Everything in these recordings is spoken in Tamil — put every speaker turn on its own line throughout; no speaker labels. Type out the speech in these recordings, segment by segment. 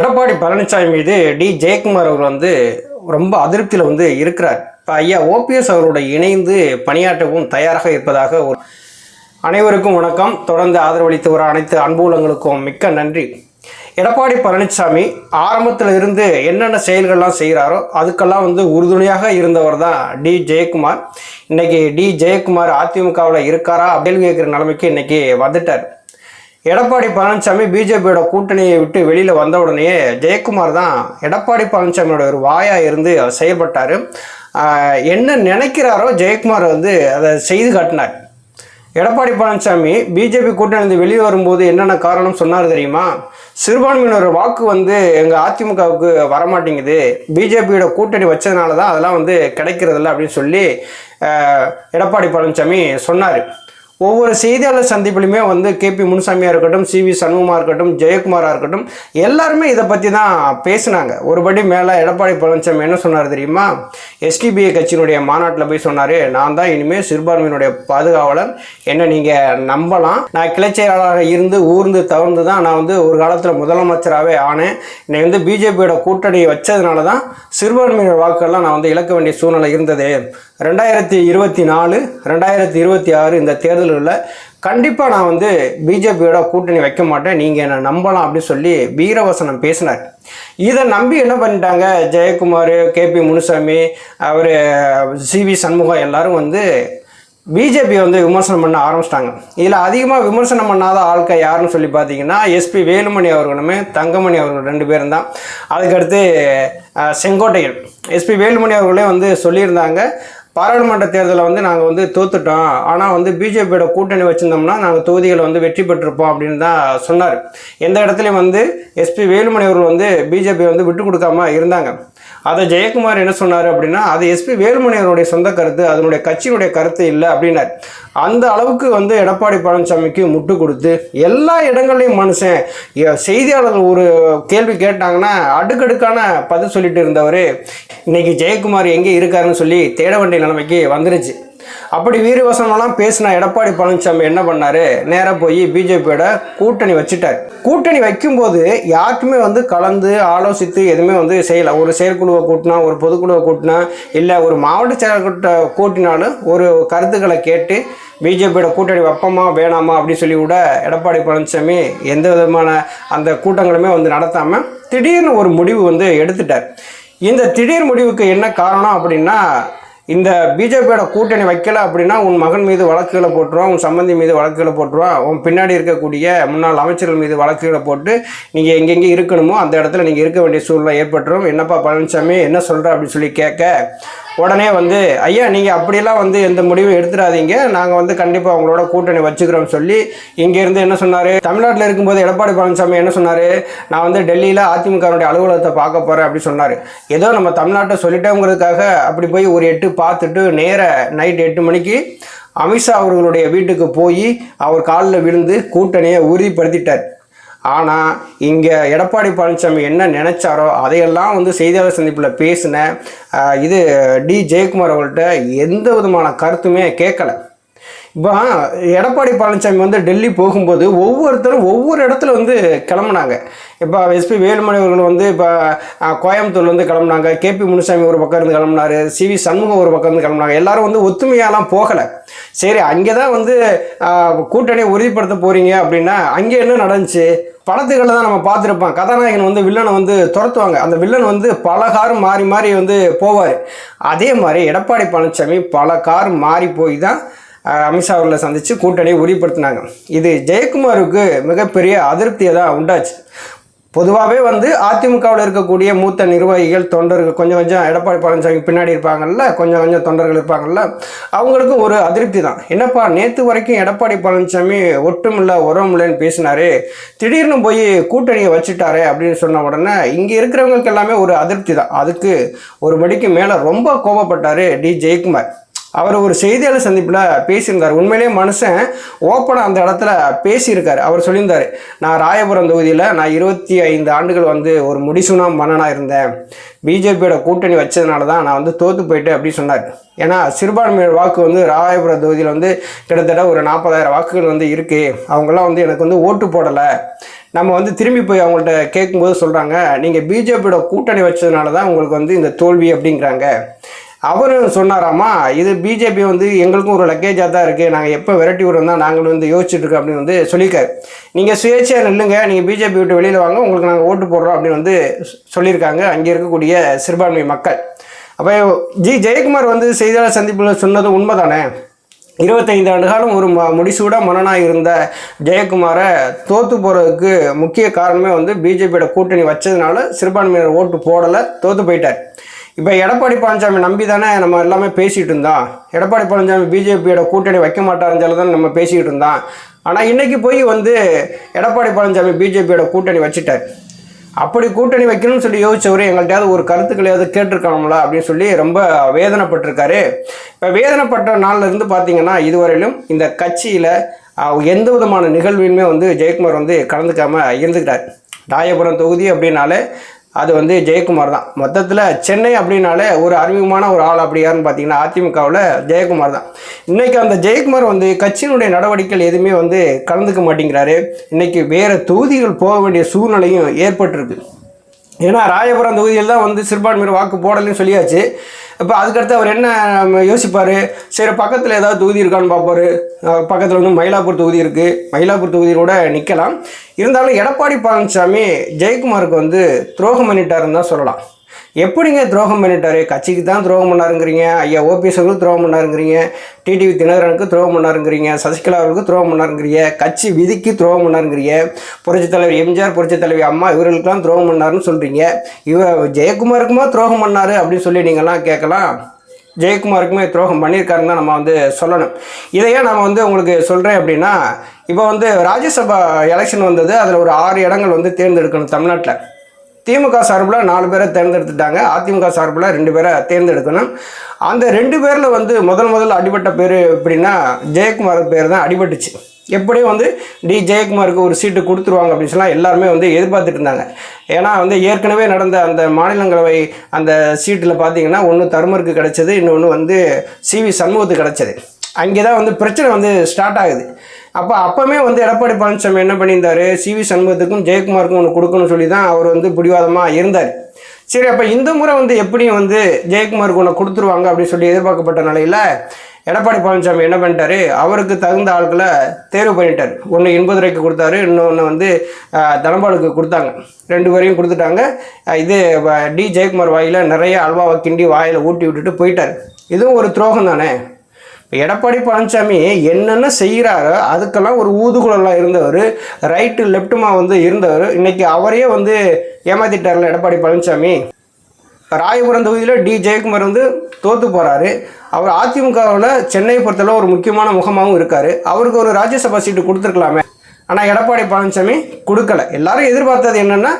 எடப்பாடி பழனிசாமி மீது டி. ஜெயக்குமார் அவர் வந்து ரொம்ப அதிருப்தியில் வந்து இருக்கிறார். இப்போ ஐயா ஓபிஎஸ் அவரோட இணைந்து பணியாற்றவும் தயாராக இருப்பதாக ஒரு அனைவருக்கும் வணக்கம். தொடர்ந்து ஆதரவளித்து வர அனைத்து அன்புலங்களுக்கும் மிக்க நன்றி. எடப்பாடி பழனிசாமி ஆரம்பத்தில் இருந்து என்னென்ன செயல்கள்லாம் செய்கிறாரோ அதுக்கெல்லாம் வந்து உறுதுணையாக இருந்தவர் தான் டி. ஜெயக்குமார். இன்றைக்கி டி. ஜெயக்குமார் அதிமுகவில் இருக்காரா அப்படின்னு கேட்குற நிலைமைக்கு இன்றைக்கி வந்துட்டார். எடப்பாடி பழனிசாமி பிஜேபியோட கூட்டணியை விட்டு வெளியில் வந்த உடனே ஜெயக்குமார் தான் எடப்பாடி பழனிசாமியோட ஒரு வாயாக இருந்து அவர் செயல்பட்டார். என்ன நினைக்கிறாரோ ஜெயக்குமார் வந்து அதை செய்து காட்டினார். எடப்பாடி பழனிசாமி பிஜேபி கூட்டணி வெளியே வரும்போது என்னென்ன காரணம் சொன்னார் தெரியுமா? சிறுபான்மையினர் வாக்கு வந்து எங்கள் அதிமுகவுக்கு வரமாட்டேங்குது. பிஜேபியோட கூட்டணி வச்சதுனால தான் அதெல்லாம் வந்து கிடைக்கிறதில்ல அப்படின்னு சொல்லி எடப்பாடி பழனிசாமி சொன்னார். ஒவ்வொரு செய்தியாளர் சந்திப்பிலுமே வந்து கேபி முனுசாமியாக இருக்கட்டும் சி வி சண்முகமாக இருக்கட்டும் ஜெயக்குமாராக இருக்கட்டும் எல்லாருமே இதை பற்றி தான் பேசினாங்க. ஒருபடி மேலே எடப்பாடி பழனிசாமி என்ன சொன்னார் தெரியுமா? எஸ்டிபிஐ கட்சியினுடைய மாநாட்டில் போய் சொன்னார் நான் தான் இனிமேல் சிறுபான்மையினுடைய பாதுகாவலர். என்ன நீங்கள் நம்பலாம்? நான் கிளை செயலாளராக இருந்து ஊர்ந்து தவிர்ந்து தான் நான் வந்து ஒரு காலத்தில் முதலமைச்சராகவே ஆனேன். என்னை வந்து பிஜேபியோட கூட்டணியை வச்சதுனால தான் சிறுபான்மையினர் வாக்குகள்லாம் நான் வந்து இழக்க வேண்டிய சூழ்நிலை இருந்தது. ரெண்டாயிரத்தி இருபத்தி நாலு ரெண்டாயிரத்தி இருபத்தி ஆறு இந்த தேர்தல் தேர்தல்களில் கண்டிப்பாக நான் வந்து பிஜேபியோட கூட்டணி வைக்க மாட்டேன் நீங்கள் என்னை நம்பலாம் அப்படின்னு சொல்லி வீரவசனம் பேசினார். இதை நம்பி என்ன பண்ணிட்டாங்க? ஜெயக்குமார் கேபி முனுசாமி அவர் சி வி சண்முகம் எல்லாரும் வந்து பிஜேபி வந்து விமர்சனம் பண்ண ஆரம்பிச்சிட்டாங்க. இதில் அதிகமாக விமர்சனம் பண்ணாத ஆட்கள் யாருன்னு சொல்லி பார்த்தீங்கன்னா எஸ்பி வேலுமணி அவர்களுமே தங்கமணி அவர்கள் ரெண்டு பேரும் தான். அதுக்கடுத்து செங்கோட்டையில் செங்கோட்டையன். எஸ்பி வேலுமணி அவர்களே வந்து சொல்லியிருந்தாங்க பாராளுமன்ற தேர்தலில் வந்து நாங்கள் வந்து தோத்துட்டோம். ஆனால் வந்து பிஜேபியோட கூட்டணி வச்சுருந்தோம்னா நாங்கள் தொகுதிகளை வந்து வெற்றி பெற்றிருப்போம் அப்படின்னு தான் சொன்னார். எந்த இடத்துலையும் வந்து எஸ்பி வேலுமணி அவர்கள் வந்து பிஜேபி வந்து விட்டு கொடுக்காம இருந்தாங்க. அதை ஜெயக்குமார் என்ன சொன்னார் அப்படின்னா அது எஸ்பி வேலுமணி அவருடைய சொந்த கருத்து அதனுடைய கட்சியினுடைய கருத்து இல்லை அப்படின்னார். அந்த அளவுக்கு வந்து எடப்பாடி பழனிசாமிக்கு முட்டு கொடுத்து எல்லா இடங்கள்லையும் மனுஷன் செய்தியாளர்கள் ஒரு கேள்வி கேட்டாங்கன்னா அடுக்கடுக்கான பதில் சொல்லிட்டு இருந்தவர். இன்னைக்கு ஜெயக்குமார் எங்கே இருக்காருன்னு சொல்லி தேட வேண்டிய நிலைமைக்கு வந்துருச்சு. அப்படி வீரவசனம்லாம் பேசின எடப்பாடி பழனிசாமி என்ன பண்ணாரு? நேராக போய் பிஜேபியோட கூட்டணி வச்சுட்டார். கூட்டணி வைக்கும்போது யாருக்குமே வந்து கலந்து ஆலோசித்து எதுவுமே வந்து செய்யலை. ஒரு செயற்குழுவை கூட்டினா ஒரு பொதுக்குழுவை கூட்டினா இல்லை ஒரு மாவட்ட செயற்கிட்ட கூட்டினாலும் ஒரு கருத்துக்களை கேட்டு பிஜேபியோட கூட்டணி வைப்போமா வேணாமா அப்படின்னு சொல்லி கூட எடப்பாடி பழனிசாமி எந்த விதமான அந்த கூட்டங்களுமே வந்து நடத்தாமல் திடீர்னு ஒரு முடிவு வந்து எடுத்துட்டார். இந்த திடீர் முடிவுக்கு என்ன காரணம் அப்படின்னா இந்த பிஜேபியோட கூட்டணி வைக்கல அப்படின்னா உன் மகன் மீது வழக்குகளை போட்டுருவான் உன் சம்பந்தி மீது வழக்குகளை போட்டுருவான் உன் பின்னாடி இருக்கக்கூடிய முன்னாள் அமைச்சர்கள் மீது வழக்குகளை போட்டு நீங்கள் எங்கெங்கே இருக்கணுமோ அந்த இடத்துல நீங்கள் இருக்க வேண்டிய சூழ்நிலை ஏற்பட்டுரும். என்னப்பா பழனிசாமி என்ன சொல்கிற அப்படின்னு சொல்லி கேட்க உடனே வந்து ஐயா நீங்கள் அப்படியெல்லாம் வந்து எந்த முடிவும் எடுத்துடாதீங்க. நாங்கள் வந்து கண்டிப்பாக உங்களோட கூட்டணி வச்சுக்கிறோம் சொல்லி இங்கேருந்து என்ன சொன்னார்? தமிழ்நாட்டில் இருக்கும்போது எடப்பாடி பழனிசாமி என்ன சொன்னார்? நான் வந்து டெல்லியில் அதிமுகவுடைய அலுவலகத்தை பார்க்க போகிறேன் அப்படி சொன்னார். ஏதோ நம்ம தமிழ்நாட்டை சொல்லிட்டோங்கிறதுக்காக அப்படி போய் ஒரு எட்டு பார்த்துட்டு நேர நைட் எட்டு மணிக்கு அமித்ஷா அவர்களுடைய வீட்டுக்கு போய் அவர் காலில் விழுந்து கூட்டணியை உறுதிப்படுத்திட்டார். ஆனால் இங்கே எடப்பாடி பழனிசாமி என்ன நினைச்சாரோ அதையெல்லாம் வந்து செய்தியாளர் சந்திப்பில் பேசின இது டி. ஜெயக்குமார் அவர்கள்ட்ட எந்த விதமான கருத்துமே கேட்கல. இப்போ எடப்பாடி பழனிசாமி வந்து டெல்லி போகும்போது ஒவ்வொருத்தரும் ஒவ்வொரு இடத்துல வந்து கிளம்புனாங்க. இப்போ எஸ்பி வேலுமணி அவர்கள் வந்து இப்போ கோயம்புத்தூர்ல இருந்து கிளம்புனாங்க. கேபி முனுசாமி ஒரு பக்கம் இருந்து கிளம்புனாரு. சி வி சண்முகம் ஒரு பக்கம் இருந்து கிளம்புனாங்க. எல்லாரும் வந்து ஒத்துமையாலாம் போகலை. சரி அங்கே தான் வந்து கூட்டணியை உறுதிப்படுத்த போகிறீங்க அப்படின்னா அங்கே என்ன நடந்துச்சு? படத்துகளில் தான் நம்ம பார்த்துருப்போம். கதாநாயகன் வந்து வில்லனை வந்து துரத்துவாங்க. அந்த வில்லன் வந்து பல கார் மாறி மாறி வந்து போவார். அதே மாதிரி எடப்பாடி பழனிசாமி பல கார் மாறி போய் தான் அமித்ஷா அவர்களை சந்தித்து கூட்டணியை உறுதிப்படுத்தினாங்க. இது ஜெயக்குமாருக்கு மிகப்பெரிய அதிருப்தியை தான் உண்டாச்சு. பொதுவாகவே வந்து அதிமுகவில் இருக்கக்கூடிய மூத்த நிர்வாகிகள் தொண்டர்கள் கொஞ்சம் கொஞ்சம் எடப்பாடி பழனிசாமி பின்னாடி இருப்பாங்கல்ல கொஞ்சம் கொஞ்சம் தொண்டர்கள் இருப்பாங்கல்ல அவங்களுக்கும் ஒரு அதிருப்தி தான் என்னப்பா நேற்று வரைக்கும் எடப்பாடி பழனிசாமி ஒட்டுமில்லை உரம் இல்லைன்னு பேசினாரு திடீர்னு போய் கூட்டணியை வச்சுட்டாரு அப்படின்னு சொன்ன உடனே இங்கே இருக்கிறவங்களுக்கு எல்லாமே ஒரு அதிருப்தி தான் அதுக்கு ஒரு மணிக்கு மேலே ரொம்ப கோபப்பட்டார் டி ஜெயக்குமார். அவர் ஒரு செய்தியாளர் சந்திப்பில் பேசியிருந்தார். உண்மையிலேயே மனுஷன் ஓப்பனாக அந்த இடத்துல பேசியிருக்கார். அவர் சொல்லியிருந்தார் நான் ராயபுரம் தொகுதியில் நான் இருபத்தி ஐந்து ஆண்டுகள் வந்து ஒரு முடிசுனா மன்னனாக இருந்தேன். பிஜேபியோட கூட்டணி வச்சதுனால தான் நான் வந்து தோற்று போயிட்டேன் அப்படின்னு சொன்னார். ஏன்னா சிறுபான்மையினர் வாக்கு வந்து ராயபுரம் தொகுதியில் வந்து கிட்டத்தட்ட ஒரு நாற்பதாயிரம் வாக்குகள் வந்து இருக்குது அவங்கெல்லாம் வந்து எனக்கு வந்து ஓட்டு போடலை. நம்ம வந்து திரும்பி போய் அவங்கள்ட்ட கேட்கும்போது சொல்கிறாங்க நீங்கள் பிஜேபியோட கூட்டணி வச்சதுனால தான் உங்களுக்கு வந்து இந்த தோல்வி அப்படிங்கிறாங்க. அவர் சொன்னாராமா இது பிஜேபி வந்து எங்களுக்கும் ஒரு லக்கேஜாக தான் இருக்குது நாங்கள் எப்போ விரட்டி விடுறோம் தான் நாங்களும் வந்து யோசிச்சுட்டுருக்கோம் அப்படின்னு வந்து சொல்லியிருக்காரு. நீங்கள் சுயேட்சையாக நில்லுங்க நீங்கள் பிஜேபி விட்டு வெளியில் வாங்க உங்களுக்கு நாங்கள் ஓட்டு போடுறோம் அப்படின்னு வந்து சொல்லியிருக்காங்க அங்கே இருக்கக்கூடிய சிறுபான்மை மக்கள். அப்போ ஜி ஜெயக்குமார் வந்து செய்தியாளர் சந்திப்பில் சொன்னது உண்மைதானே? இருபத்தைந்து ஆண்டு காலம் ஒரு ம முடிசூட மன்னனாக இருந்த ஜெயக்குமாரை தோற்று போகிறதுக்கு முக்கிய காரணமே வந்து பிஜேபியோட கூட்டணி வச்சதுனால சிறுபான்மையினர் ஓட்டு போடலை தோற்று போயிட்டார். இப்போ எடப்பாடி பழனிசாமி நம்பி தானே நம்ம எல்லாமே பேசிகிட்டு இருந்தோம் எடப்பாடி பழனிசாமி பிஜேபியோட கூட்டணி வைக்க மாட்டாருன்னு சொல்லி தானே நம்ம பேசிக்கிட்டு இருந்தோம் ஆனால் இன்றைக்கி போய் வந்து எடப்பாடி பழனிசாமி பிஜேபியோட கூட்டணி வச்சுட்டார். அப்படி கூட்டணி வைக்கணும்னு சொல்லி யோசிச்சவர் எங்கள்கிட்டயாவது ஒரு கருத்துக்களையாவது கேட்டிருக்காங்களா அப்படின்னு சொல்லி ரொம்ப வேதனைப்பட்டிருக்காரு. இப்போ வேதனைப்பட்ட நாள்லேருந்து பார்த்தீங்கன்னா இதுவரையிலும் இந்த கட்சியில் எந்த விதமான நிகழ்விலுமே வந்து ஜெயக்குமார் வந்து கலந்துக்காமல் இருந்துக்கிட்டார் ராயபுரம் தொகுதி அப்படின்னாலே அது வந்து ஜெயக்குமார் தான். மொத்தத்தில் சென்னை அப்படின்னாலே ஒரு அறிமுகமான ஒரு ஆள் அப்படி யாருன்னு பார்த்தீங்கன்னா அதிமுகவில் ஜெயக்குமார் தான். இன்றைக்கி அந்த ஜெயக்குமார் வந்து கட்சியினுடைய நடவடிக்கைகள் எதுவுமே வந்து கலந்துக்க மாட்டேங்கிறாரு. இன்றைக்கி வேறு தொகுதிகள் போக வேண்டிய சூழ்நிலையும் ஏற்பட்டிருக்கு. ஏன்னா ராயபுரம் தொகுதியில் தான் வந்து சிறுபான்மையினர் வாக்கு போடலன்னு சொல்லியாச்சு. இப்போ அதுக்கடுத்து அவர் என்ன யோசிப்பார்? சரி பக்கத்தில் ஏதாவது தொகுதி இருக்கான்னு பார்ப்பாரு. பக்கத்தில் வந்து மயிலாப்பூர் தொகுதி இருக்குது மயிலாப்பூர் தொகுதியோட நிற்கலாம் இருந்தாலும் எடப்பாடி பழனிசாமி ஜெயக்குமாருக்கு வந்து துரோகம் பண்ணிட்டாருன்னு தான் சொல்லலாம். எப்படிங்க துரோகம் பண்ணிட்டாரு? கட்சிக்கு தான் துரோகம் பண்ணாருங்கிறீங்க. ஐயா ஓபிஎஸ் அவர்களுக்கு துரோகம் பண்ணாருங்கிறீங்க. டிடிவி தினகரனுக்கு துரோகம் பண்ணாருங்கிறீங்க. சசிகலா அவர்களுக்கு துரோகம் பண்ணாருங்கிறீங்க. கட்சி விதிக்கு துரோகம் பண்ணாருங்கிறீங்க. புரட்சித் தலைவர் எம்ஜிஆர் புரட்சித் தலைவி அம்மா இவர்களுக்கெல்லாம் துரோகம் பண்ணாருன்னு சொல்கிறீங்க இவ ஜெயக்குமாருக்குமா துரோகம் பண்ணாரு அப்படின்னு சொல்லி நீங்கள்லாம் கேட்கலாம். ஜெயக்குமாருக்குமே துரோகம் பண்ணியிருக்காருன்னு தான் நம்ம வந்து சொல்லணும். இதையே நம்ம வந்து உங்களுக்கு சொல்கிறேன் அப்படின்னா இப்போ வந்து ராஜ்யசபா எலெக்ஷன் வந்தது. அதில் ஒரு ஆறு இடங்கள் வந்து தேர்ந்தெடுக்கணும் தமிழ்நாட்டில். திமுக சார்பில் நாலு பேரை தேர்ந்தெடுத்துட்டாங்க. அதிமுக சார்பில் ரெண்டு பேரை தேர்ந்தெடுக்கணும். அந்த ரெண்டு பேரில் வந்து முதல் முதல்ல அடிபட்ட பேர் எப்படின்னா ஜெயக்குமார் பேர் தான் அடிபட்டுச்சு. எப்படியும் வந்து டி ஜெயக்குமாருக்கு ஒரு சீட்டு கொடுத்துருவாங்க அப்படின்னு சொல்லலாம் எல்லாருமே வந்து எதிர்பார்த்துட்டு இருந்தாங்க. ஏன்னா வந்து ஏற்கனவே நடந்த அந்த மாநிலங்களவை அந்த சீட்டில் பார்த்தீங்கன்னா ஒன்று தருமருக்கு கிடச்சது இன்னொன்று வந்து சிவி சண்முகத்துக்கு கிடைச்சது. அங்கே தான் வந்து பிரச்சனை வந்து ஸ்டார்ட் ஆகுது. அப்போ அப்போவே வந்து எடப்பாடி பழனிசாமி என்ன பண்ணியிருந்தாரு? சிவி சண்முகத்துக்கும் ஜெயக்குமாருக்கும் ஒன்று கொடுக்கணும்னு சொல்லி தான் அவர் வந்து பிடிவாதமாக இருந்தார். சரி அப்போ இந்த முறை வந்து எப்படியும் வந்து ஜெயக்குமாருக்கு ஒன்று கொடுத்துருவாங்க அப்படின்னு சொல்லி எதிர்பார்க்கப்பட்ட நிலையில் எடப்பாடி பழனிசாமி என்ன பண்ணிட்டாரு? அவருக்கு தகுந்த ஆட்களை தேர்வு பண்ணிட்டார். ஒன்று இன்பதுரைக்கு கொடுத்தாரு இன்னொன்று வந்து தனபாலுக்கு கொடுத்தாங்க. ரெண்டு பேரையும் கொடுத்துட்டாங்க. இது டி ஜெயக்குமார் வாயில் நிறைய அல்வாவை கிண்டி வாயில் ஊட்டி விட்டுட்டு போயிட்டார். இதுவும் ஒரு துரோகம் தானே எடப்பாடி பழனிசாமி என்னென்ன செய்கிறாரோ அதுக்கெல்லாம் ஒரு ஊதுகுழலாக இருந்தவர் ரைட்டு லெஃப்ட்டுமா வந்து இருந்தவர் இன்றைக்கி அவரையே வந்து ஏமாத்திட்டார்ல எடப்பாடி பழனிசாமி. ராயபுரம் தொகுதியில் டி ஜெயக்குமார் வந்து தோற்று போகிறாரு அவர் அதிமுகவில் சென்னையை பொறுத்தளவு ஒரு முக்கியமான முகமாகவும் இருக்கார். அவருக்கு ஒரு ராஜ்யசபா சீட்டு கொடுத்துருக்கலாமே. ஆனால் எடப்பாடி பழனிசாமி கொடுக்கல. எல்லாரும் எதிர்பார்த்தது என்னென்னா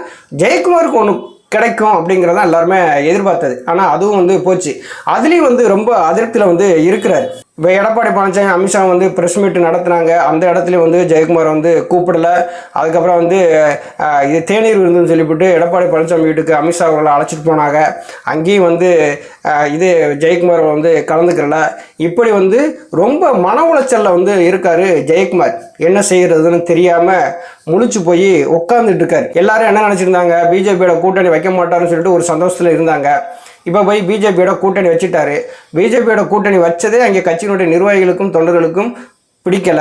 ஜெயக்குமாருக்கு ஒன்று கிடைக்கும் அப்படிங்கிறத எல்லாருமே எதிர்பார்த்தது. ஆனால் அதுவும் வந்து போச்சு. அதுலேயும் வந்து ரொம்ப அதிருப்தியில் வந்து இருக்கிறார். இப்போ எடப்பாடி பழனிசாமி அமித்ஷா வந்து ப்ரெஸ் மீட் நடத்துனாங்க. அந்த இடத்துல வந்து ஜெயக்குமார் வந்து கூப்பிடல. அதுக்கப்புறம் வந்து இது தேநீர் விருந்துன்னு சொல்லிவிட்டு எடப்பாடி பழனிசாமி வீட்டுக்கு அமித்ஷா அவர்களை அழைச்சிட்டு போனாங்க. அங்கேயும் வந்து இது ஜெயக்குமார் வந்து கலந்துக்கிறல. இப்படி வந்து ரொம்ப மன உளைச்சலில் வந்து இருக்கார் ஜெயக்குமார். என்ன செய்கிறதுன்னு தெரியாமல் முழிச்சு போய் உட்காந்துட்டு இருக்கார். எல்லாரும் என்ன நினச்சிருந்தாங்க? பிஜேபியோட கூட்டணி வைக்க மாட்டாருன்னு சொல்லிட்டு ஒரு சந்தோஷத்தில் இருந்தாங்க. இப்போ போய் பிஜேபியோட கூட்டணி வச்சுட்டாரு. பிஜேபியோட கூட்டணி வச்சதே அங்கே கட்சியினுடைய நிர்வாகிகளுக்கும் தொண்டர்களுக்கும் பிடிக்கல.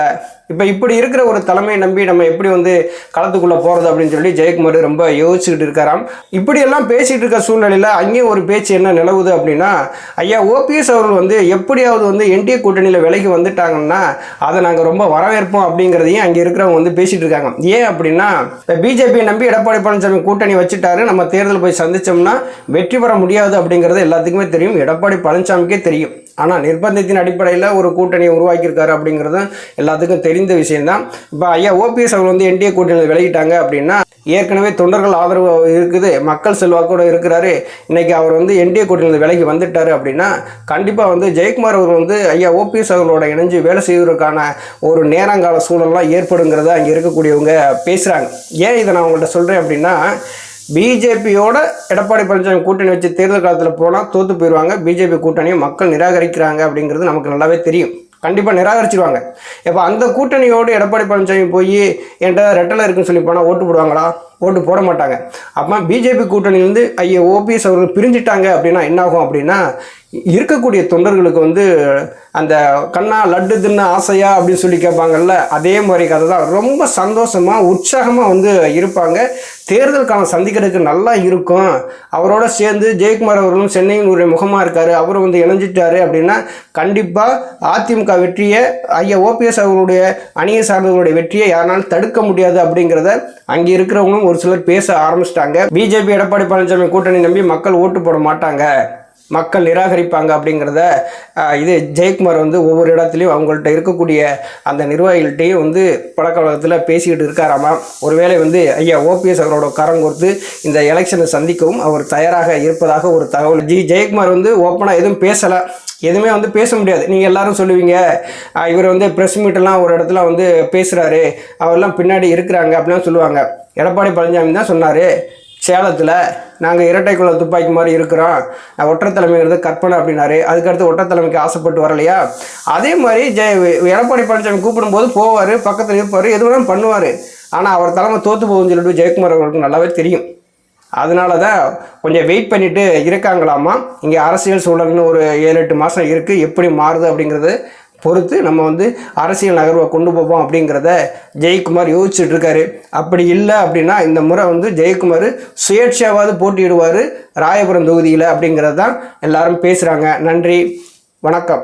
இப்போ இப்படி இருக்கிற ஒரு தலைமையை நம்பி நம்ம எப்படி வந்து களத்துக்குள்ளே போகிறது அப்படின்னு சொல்லி ஜெயக்குமார் ரொம்ப யோசிச்சுக்கிட்டு இருக்காராம். இப்படியெல்லாம் பேசிகிட்டு இருக்க சூழ்நிலையில் அங்கேயும் ஒரு பேச்சு என்ன நிலவுது அப்படின்னா ஐயா ஓபிஎஸ் அவர்கள் வந்து எப்படியாவது வந்து என்டிஏ கூட்டணியில் விலைக்கு வந்துட்டாங்கன்னா அதை நாங்கள் ரொம்ப வரவேற்போம் அப்படிங்கிறதையும் அங்கே இருக்கிறவங்க வந்து பேசிகிட்டு இருக்காங்க. ஏன் அப்படின்னா இப்போ பிஜேபி நம்பி எடப்பாடி பழனிசாமி கூட்டணி வச்சுட்டாரு நம்ம தேர்தல் போய் சந்தித்தோம்னா வெற்றி பெற முடியாது அப்படிங்கிறது எல்லாத்துக்குமே தெரியும். எடப்பாடி பழனிசாமிக்கே தெரியும். ஆனால் நிர்பந்தத்தின் அடிப்படையில் ஒரு கூட்டணியை உருவாக்கியிருக்காரு அப்படிங்கிறதும் எல்லாத்துக்கும் தெரியும். தெரிந்த விஷயம்தான். இப்போ ஐயா ஓபிஎஸ் அவர் வந்து என்டிஏ கூட்டணியில் விலகிட்டாங்க அப்படின்னா ஏற்கனவே தொண்டர்கள் ஆதரவு இருக்குது. மக்கள் செல்வாக்கோடு இருக்கிறாரு. இன்னைக்கு அவர் வந்து என்டிஏ கூட்டணியில் விலைக்கு வந்துட்டார் அப்படின்னா கண்டிப்பாக வந்து ஜெயக்குமார் அவர் வந்து ஐயா ஓபிஎஸ் அவர்களோட இணைஞ்சு வேலை செய்வதற்கான ஒரு நேரங்கால சூழல்லாம் ஏற்படுங்கிறத அங்கே இருக்கக்கூடியவங்க பேசுகிறாங்க ஏன் இதை நான் உங்கள்கிட்ட சொல்கிறேன் அப்படின்னா பிஜேபியோட எடப்பாடி பழனிசாமி கூட்டணி வச்சு தேர்தல் காலத்தில் போனால் தோற்று போயிடுவாங்க பிஜேபி கூட்டணியை மக்கள் நிராகரிக்கிறாங்க அப்படிங்கிறது நமக்கு நல்லாவே தெரியும். கண்டிப்பாக நிராகரிச்சிருவாங்க. இப்போ அந்த கூட்டணியோடு எடப்பாடி பழனிசாமி போய் என்கிட்ட ரெட்டலை இருக்குன்னு சொல்லி போனால் ஓட்டு போடுவாங்களா? ஓட்டு போட மாட்டாங்க. அப்போ பிஜேபி கூட்டணியிலேருந்து ஐயா ஓபிஎஸ் அவர்கள் பிரிஞ்சிட்டாங்க அப்படின்னா என்னாகும் அப்படின்னா இருக்கக்கூடிய தொண்டர்களுக்கு வந்து அந்த கண்ணா லட்டு தின்ன ஆசையா அப்படின்னு சொல்லி கேட்பாங்கல்ல அதே மாதிரி கதை தான். ரொம்ப சந்தோஷமாக உற்சாகமாக வந்து இருப்பாங்க. தேர்தல் காலம் சந்திக்கிறதுக்கு நல்லா இருக்கும். அவரோட சேர்ந்து ஜெயக்குமார் அவர்களும் சென்னையினுடைய முகமாக இருக்கார். அவரும் வந்து இணைஞ்சிட்டாரு அப்படின்னா கண்டிப்பாக அதிமுக வெற்றியை ஐயா ஓபிஎஸ் அவர்களுடைய அணியை சார்ந்தவர்களுடைய வெற்றியை யாராலும் தடுக்க முடியாது அப்படிங்கிறத அங்கே இருக்கிறவங்களும் ஒரு சிலர் பேச ஆரம்பிச்சிட்டாங்க. பிஜேபி எடப்பாடி பழனிசாமி கூட்டணி நம்பி மக்கள் ஓட்டு போட மாட்டாங்க. மக்கள் நிராகரிப்பாங்க அப்படிங்கிறத இது ஜெயக்குமார் வந்து ஒவ்வொரு இடத்துலையும் அவங்கள்ட்ட இருக்கக்கூடிய அந்த நிர்வாகிகள்கிட்டையும் வந்து பழக்க வழக்கத்தில் பேசிக்கிட்டு இருக்காராமா? ஒருவேளை வந்து ஐயா ஓபிஎஸ் அவரோட கரம் கொடுத்து இந்த எலெக்ஷனை சந்திக்கவும் அவர் தயாராக இருப்பதாக ஒரு தகவல். ஜி ஜெயக்குமார் வந்து ஓப்பனாக எதுவும் பேசலை. எதுவுமே வந்து பேச முடியாது. நீங்கள் எல்லாரும் சொல்லுவீங்க இவர் வந்து ப்ரெஸ் மீட்டெல்லாம் ஒரு இடத்துல வந்து பேசுகிறாரு அவரெல்லாம் பின்னாடி இருக்கிறாங்க அப்படிலாம் சொல்லுவாங்க. எடப்பாடி பழனிசாமி தான் சொன்னார் சேலத்தில் நாங்கள் இரட்டைக்குள்ள துப்பாக்கி மாதிரி இருக்கிறோம். ஒற்றத்தலைமைங்கிறது கற்பனை அப்படின்னாரு. அதுக்கடுத்து ஒற்றத்தலைமைக்கு ஆசைப்பட்டு வரலையா? அதே மாதிரி ஜெய எடப்பாடி பழனிசாமி கூப்பிடும்போது போவார் பக்கத்தில் இருப்பார் எது வேணாலும் பண்ணுவார். ஆனால் அவர் தலைமை தோற்று போகுதுன்னு சொல்லிட்டு ஜெயக்குமார் அவர்களுக்கு நல்லாவே தெரியும். அதனால தான் கொஞ்சம் வெயிட் பண்ணிவிட்டு இருக்காங்களாமா? இங்கே அரசியல் சூழல்னு ஒரு ஏழு எட்டு மாதம் இருக்குது எப்படி மாறுது அப்படிங்கிறது பொறுத்து நம்ம வந்து அரசியல் நகர்வை கொண்டு போவோம் அப்படிங்கிறத ஜெயக்குமார் யோசிச்சுட்டு இருக்காரு. அப்படி இல்லை அப்படின்னா இந்த முறை வந்து ஜெயக்குமார் சுயேட்சையாவது போட்டியிடுவார் ராயபுரம் தொகுதியில் அப்படிங்கிறது தான் எல்லாரும் பேசுகிறாங்க நன்றி. வணக்கம்.